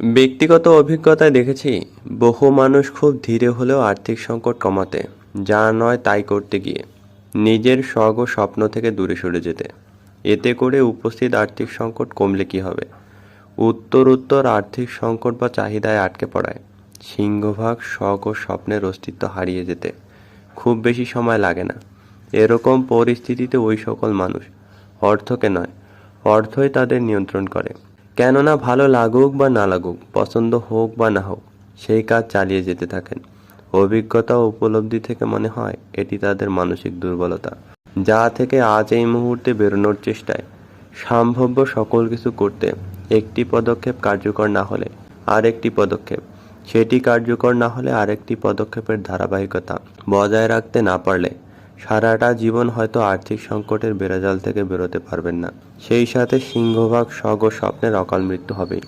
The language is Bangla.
ব্যক্তিগত অভিজ্ঞতায় দেখেছি, বহু মানুষ খুব ধীরে হলেও আর্থিক সংকট কমাতে, যা নয় তাই করতে গিয়ে, নিজের শখ ও স্বপ্ন থেকে দূরে সরে যেতে। এতে করে উপস্থিত আর্থিক সংকট কমলে কি হবে? উত্তর উত্তর আর্থিক সংকট বা চাহিদায় আটকে পড়ায়। সিংহভাগ শখ ও স্বপ্নের অস্তিত্ব হারিয়ে যেতে খুব বেশি সময় লাগে না। এরকম পরিস্থিতিতে ওই সকল মানুষ অর্থকে নয়, অর্থই তাদের নিয়ন্ত্রণ করে। কেননা ভালো লাগুক বা না লাগুক, পছন্দ হোক বা না হোক, সেই কাজ চালিয়ে যেতে থাকেন। অভিজ্ঞতা ও উপলব্ধি থেকে মনে হয়, এটি তাদের মানসিক দুর্বলতা। যা থেকে আজ এই মুহূর্তে বেরোনোর চেষ্টায়। সম্ভাব্য সকল কিছু করতে একটি পদক্ষেপ কার্যকর না হলে আরেকটি পদক্ষেপ। সেটি কার্যকর না হলে আরেকটি পদক্ষেপের ধারাবাহিকতা বজায় রাখতে না পারলে সারাটা জীবন হয়তো আর্থিক সংকটের বেড়াজাল থেকে বেরোতে পারবেন না। সেই সাথে সিংহভাগ স্বগ স্বপ্নের অকাল মৃত্যু হবেই।